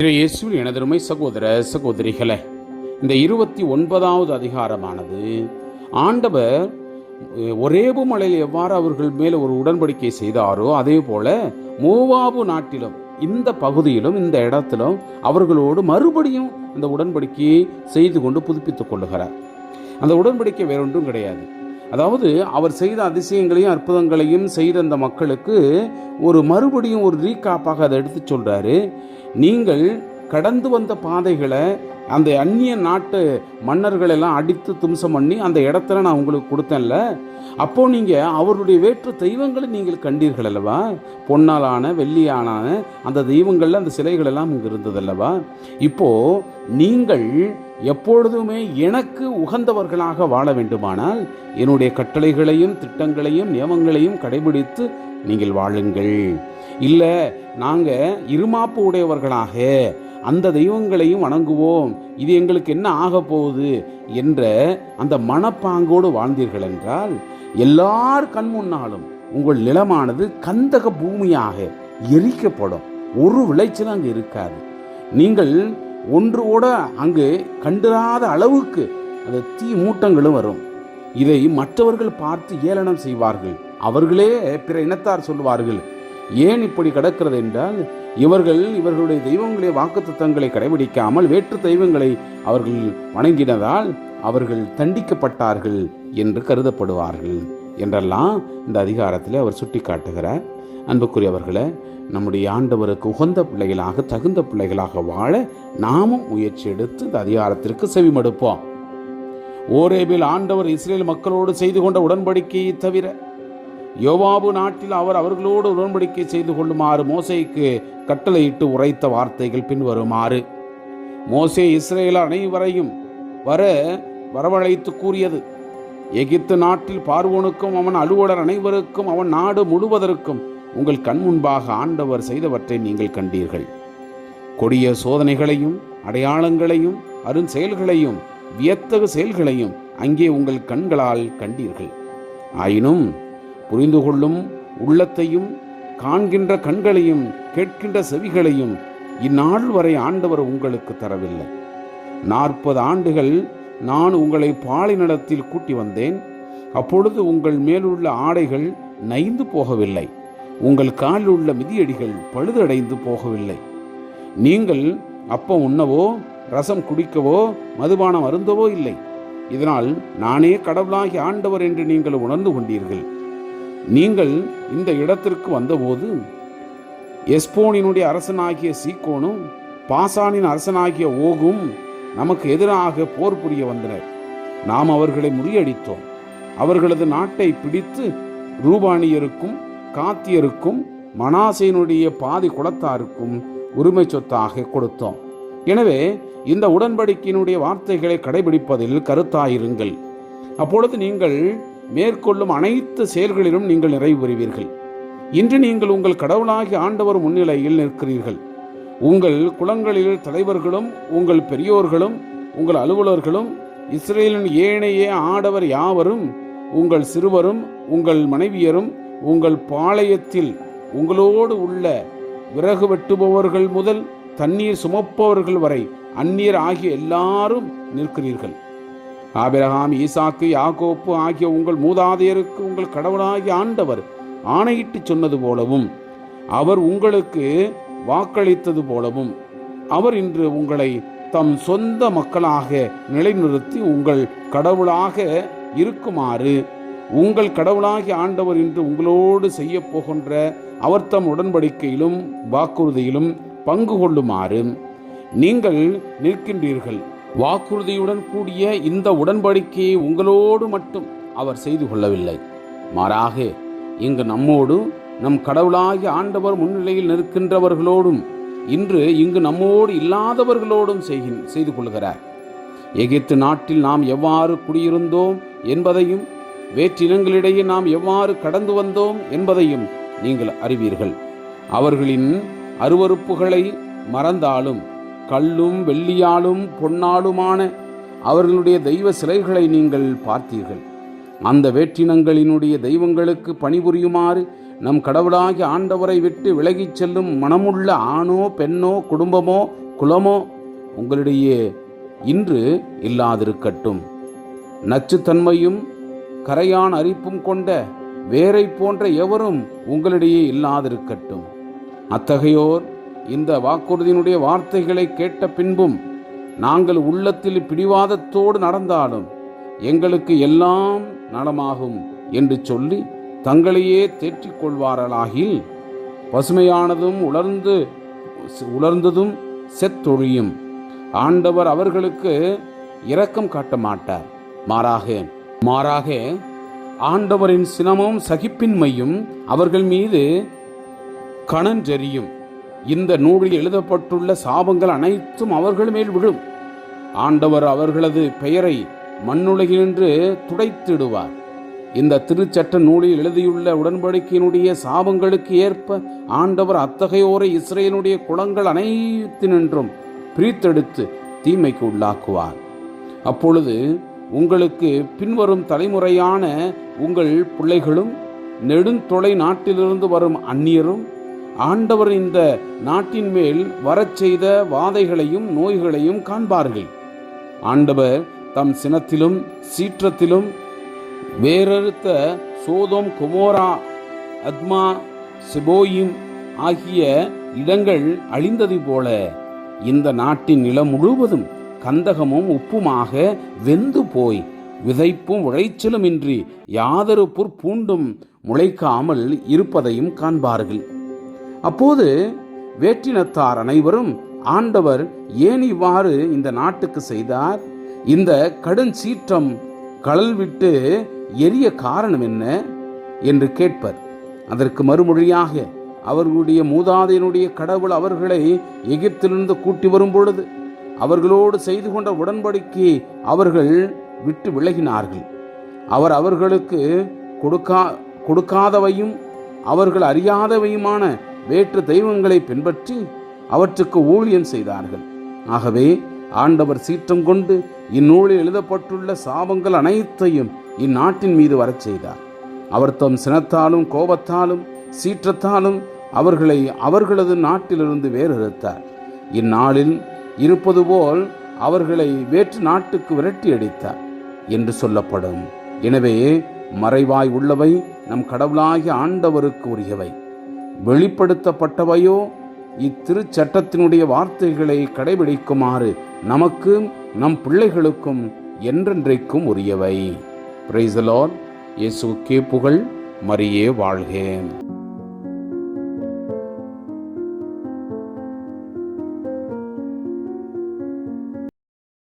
இயேசுவில் எனதருமை சகோதர சகோதரிகளே இந்த இருபத்தி ஒன்பதாவது அதிகாரமானது ஆண்டவர் ஒரே ஒரேபு மலையில் எவ்வாறு அவர்கள் மேல் ஒரு உடன்படிக்கை செய்தாரோ அதே போல மூவாபு நாட்டிலும் இந்த பகுதியிலும் இந்த இடத்திலும் அவர்களோடு மறுபடியும் இந்த உடன்படிக்கையை செய்து கொண்டு புதுப்பித்துக் கொள்ளுகிறார். அந்த உடன்படிக்கை வேறொன்றும் கிடையாது. அதாவது அவர் செய்த அதிசயங்களையும் அற்புதங்களையும் செய்த அந்த மக்களுக்கு ஒரு மறுபடியும் ஒரு ரீகாப்பாக அதை எடுத்து சொல்கிறாரு நீங்கள் கடந்து வந்த பாதைகளை அந்த அந்நிய நாட்டு மன்னர்கள் எல்லாம் அடித்து தும்சம் பண்ணி அந்த இடத்துல நான் உங்களுக்கு கொடுத்தேன்ல அப்போது நீங்கள் அவருடைய வேற்று தெய்வங்களை நீங்கள் கண்டீர்கள் அல்லவா? பொன்னாலான வெள்ளியான அந்த தெய்வங்களில் அந்த சிலைகள் எல்லாம் இங்க இருந்தது அல்லவா? இப்போது நீங்கள் எப்பொழுதுமே எனக்கு உகந்தவர்களாக வாழ வேண்டுமானால் என்னுடைய கட்டளைகளையும் திட்டங்களையும் நியமங்களையும் கடைபிடித்து நீங்கள் வாழுங்கள். இல்லை நாங்கள் இருமாப்பு உடையவர்களாக அந்த தெய்வங்களையும் வணங்குவோம். இது எங்களுக்கு என்ன ஆக போகுது என்ற அந்த மனப்பாங்கோடு வாழ்ந்தீர்கள் என்றால் எல்லார் கண் முன்னாலும் உங்கள் நிலமானது கந்தக பூமியாக எரிக்கப்படும். ஒரு விளைச்சல் அங்கே இருக்காது. நீங்கள் ஒன்று கூட அங்கு கண்டிராத அளவுக்கு அந்த தீ மூட்டங்களும் வரும். இதை மற்றவர்கள் பார்த்து ஏளனம் செய்வார்கள். அவர்களே பிற இனத்தார் சொல்வார்கள் ஏன் இப்படி கிடக்கிறது என்றால் இவர்கள் இவர்களுடைய தெய்வங்களுடைய தத்துவங்களை கடைபிடிக்காமல் வேற்று தெய்வங்களை அவர்கள் வணங்கினதால் அவர்கள் தண்டிக்கப்பட்டார்கள் என்று கருதப்படுவார்கள். என்றெல்லாம் இந்த அதிகாரத்தில் அவர் சுட்டி காட்டுகிறார் அன்புக்குரியவர்களை நம்முடைய ஆண்டவருக்கு உகந்த பிள்ளைகளாக தகுந்த பிள்ளைகளாக வாழ நாமும் முயற்சி எடுத்து இந்த அதிகாரத்திற்கு செவிமடுப்போம். ஓரேபில் ஆண்டவர் இஸ்ரேல் மக்களோடு செய்து கொண்ட உடன்படிக்கையை தவிர யோவாபு நாட்டில் அவர் அவர்களோடு உடன்படிக்கை செய்து கொள்ளுமாறு மோசைக்கு கட்டளையிட்டு உரைத்த வார்த்தைகள் பின்வருமாறு மோசே இஸ்ரேல் அனைவரையும் வர வரவழைத்து கூறியது. எகிப்து நாட்டில் பார்வோனுக்கும் அவன் அலுவலர் அனைவருக்கும் அவன் நாடு முழுவதற்கும் உங்கள் கண் முன்பாக ஆண்டவர் செய்தவற்றை நீங்கள் கண்டீர்கள். கொடிய சோதனைகளையும் அடையாளங்களையும் அருண் செயல்களையும் வியத்தகு செயல்களையும் அங்கே உங்கள் கண்களால் கண்டீர்கள். ஆயினும் புரிந்து கொள்ளும் உள்ளத்தையும் காண்கின்ற கண்களையும் கேட்கின்ற செவிகளையும் இந்நாள் வரை ஆண்டவர் உங்களுக்கு தரவில்லை. நாற்பது ஆண்டுகள் நான் உங்களை பாலினிடத்தில் கூட்டி வந்தேன். அப்பொழுது உங்கள் மேலுள்ள ஆடைகள் நைந்து போகவில்லை. உங்கள் காலில் உள்ள மிதியடிகள் பழுதடைந்து போகவில்லை. நீங்கள் அப்பம் உண்ணவோ ரசம் குடிக்கவோ மதுபானம் அருந்தவோ இல்லை. இதனால் நானே கடவுளாகி ஆண்டவர் என்று நீங்கள் உணர்ந்து கொண்டீர்கள். நீங்கள் இந்த இடத்திற்கு வந்தபோது எஸ்போனினுடைய அரசனாகிய சீக்கோனும் பாசானின் அரசனாகிய ஓகும் நமக்கு எதிராக போர் புரிய வந்தனர். நாம் அவர்களை முறியடித்தோம். அவர்களது நாட்டை பிடித்து ரூபானியருக்கும் காத்தியருக்கும் மனாசையினுடைய பாதி குலத்தாருக்கும் உரிமை சொத்தாக கொடுத்தோம். எனவே இந்த உடன்படிக்கையினுடைய வார்த்தைகளை கடைபிடிப்பதில் கருத்தாயிருங்கள். அப்பொழுது நீங்கள் மேற்கொள்ளும் அனைத்து செயல்களிலும் நீங்கள் நிறைவு பெறுவீர்கள் இன்று நீங்கள் உங்கள் கடவுளாகி ஆண்டவர் முன்னிலையில் நிற்கிறீர்கள். உங்கள் குளங்களில் தலைவர்களும் உங்கள் பெரியோர்களும் உங்கள் அலுவலர்களும் இஸ்ரேலின் ஏனைய ஆடவர் யாவரும் உங்கள் சிறுவரும் உங்கள் மனைவியரும் உங்கள் பாளையத்தில் உங்களோடு உள்ள விறகு வெட்டுபவர்கள் முதல் தண்ணீர் சுமப்பவர்கள் வரை அந்நியர் ஆகிய எல்லாரும் நிற்கிறீர்கள். ஆபிரகாம் ஈசாக்கு யாகோப்பு ஆகிய உங்கள் மூதாதையருக்கு உங்கள் கடவுளாகிய ஆண்டவர் ஆணையிட்டு சொன்னது போலவும் அவர் உங்களுக்கு வாக்களித்தது போலவும் அவர் இன்று உங்களை தம் சொந்த மக்களாக நிலைநிறுத்தி உங்கள் கடவுளாக இருக்குமாறு உங்கள் கடவுளாகிய ஆண்டவர் இன்று உங்களோடு செய்ய போகின்ற அவர் தம் உடன்படிக்கையிலும் வாக்குறுதியிலும் பங்கு கொள்ளுமாறு நீங்கள் நிற்கின்றீர்கள். வாக்குறுதியுடன் கூடிய இந்த உடன்படிக்கையை உங்களோடு மட்டும் அவர் செய்து கொள்ளவில்லை. மாறாக இங்கு நம்மோடு நம் கடவுளாகிய ஆண்டவர் முன்னிலையில் நிற்கின்றவர்களோடும் இன்று இங்கு நம்மோடு இல்லாதவர்களோடும் செய்கின் செய்து கொள்கிறார். எகிப்து நாட்டில் நாம் எவ்வாறு குடியிருந்தோம் என்பதையும் வேற்றினங்களிடையே நாம் எவ்வாறு கடந்து வந்தோம் என்பதையும் நீங்கள் அறிவீர்கள். அவர்களின் அருவருப்புகளை மறந்தாலும் கல்லும் வெள்ளியாலும் பொன்னாலுமான அவர்களுடைய தெய்வ சிலைகளை நீங்கள் பார்த்தீர்கள். அந்த வேற்றினங்களினுடைய தெய்வங்களுக்கு பணிபுரியுமாறு நம் கடவுளாகிய ஆண்டவரை விட்டு விலகிச் செல்லும் மனமுள்ள ஆணோ பெண்ணோ குடும்பமோ குலமோ உங்களிடையே இன்று இல்லாதிருக்கட்டும். நச்சுத்தன்மையும் கரையான் அரிப்பும் கொண்ட வேரை போன்ற எவரும் உங்களிடையே இல்லாதிருக்கட்டும். அத்தகையோர் இந்த வாக்குறுதியினுடைய வார்த்தைகளை கேட்ட பின்பும் நாங்கள் உள்ளத்தில் பிடிவாதத்தோடு நடந்தாலும் எங்களுக்கு எல்லாம் நலமாகும் என்று சொல்லி தங்களையே தேற்றிக் கொள்வார்களாகில் பசுமையானதும் உலர்ந்து உலர்ந்ததும் செத்தொழியும். ஆண்டவர் அவர்களுக்கு இரக்கம் காட்ட மாட்டார். மாறாக மாறாக ஆண்டவரின் சினமும் சகிப்பின்மையும் அவர்கள் மீது கணஞ்செறியும் இந்த நூலில் எழுதப்பட்டுள்ள சாபங்கள் அனைத்தும் அவர்கள் மேல் விழும். ஆண்டவர் அவர்களது பெயரை மண்ணுலகினின்று துடைத்திடுவார். இந்த திருச்சட்ட நூலில் எழுதியுள்ள உடன்படிக்கையினுடைய சாபங்களுக்கு ஏற்ப ஆண்டவர் அத்தகையோரை இஸ்ரேலுடைய குளங்கள் அனைத்தினின்றும் பிரித்தெடுத்து தீமைக்கு உள்ளாக்குவார். அப்பொழுது உங்களுக்கு பின்வரும் தலைமுறையான உங்கள் பிள்ளைகளும் நெடுந்தொலை நாட்டிலிருந்து வரும் அந்நியரும் ஆண்டவர் இந்த நாட்டின் மேல் வரச் செய்த வாதைகளையும் நோய்களையும் காண்பார்கள். ஆண்டவர் தம் சினத்திலும் சீற்றத்திலும் வேறறுத்த சோதோம் குமோரா அத்மா செபோயிம் ஆகிய இடங்கள் அழிந்தது போல இந்த நாட்டின் நிலம் முழுவதும் கந்தகமும் உப்புமாக வெந்து போய் விதைப்பும் உழைச்சலுமின்றி யாதொரு புற்பூண்டும் முளைக்காமல் இருப்பதையும் காண்பார்கள். அப்போது வேற்றினத்தார் அனைவரும் ஆண்டவர் ஏன் இவ்வாறு இந்த நாட்டுக்கு செய்தார்? இந்த கடும் சீற்றம் கடல் விட்டு எரிய காரணம் என்ன என்று கேட்பர். அதற்கு மறுமொழியாக அவர்களுடைய மூதாதையனுடைய கடவுள் அவர்களை எகிப்திலிருந்து கூட்டி வரும் பொழுது அவர்களோடு செய்து கொண்ட உடன்படிக்கை அவர்கள் விட்டு விலகினார்கள். அவர் அவர்களுக்கு கொடுக்கா கொடுக்காதவையும் அவர்கள் அறியாதவையுமான வேற்று தெய்வங்களை பின்பற்றி அவற்றுக்கு ஊழியம் செய்தார்கள். ஆகவே ஆண்டவர் சீற்றம் கொண்டு இந்நூலில் எழுதப்பட்டுள்ள சாபங்கள் அனைத்தையும் இந்நாட்டின் மீது வரச் செய்தார். அவர் தம் சினத்தாலும் கோபத்தாலும் சீற்றத்தாலும் அவர்களை அவர்களது நாட்டிலிருந்து வேறறுத்தார். இந்நாளில் இருப்பது போல் அவர்களை வேற்று நாட்டுக்கு விரட்டி அடித்தார் என்று சொல்லப்படும். எனவே மறைவாய் உள்ளவை நம் கடவுளாகிய ஆண்டவருக்கு உரியவை. வெளிப்படுத்தப்பட்டவையோ இத்திருச்சட்டத்தினுடைய வார்த்தைகளை கடைபிடிக்குமாறு நமக்கும் நம் பிள்ளைகளுக்கும் என்றென்றைக்கும் உரியவை. பிரைசலோர் இயேசுக்கே புகழ். மரியே வாழ்கேன்.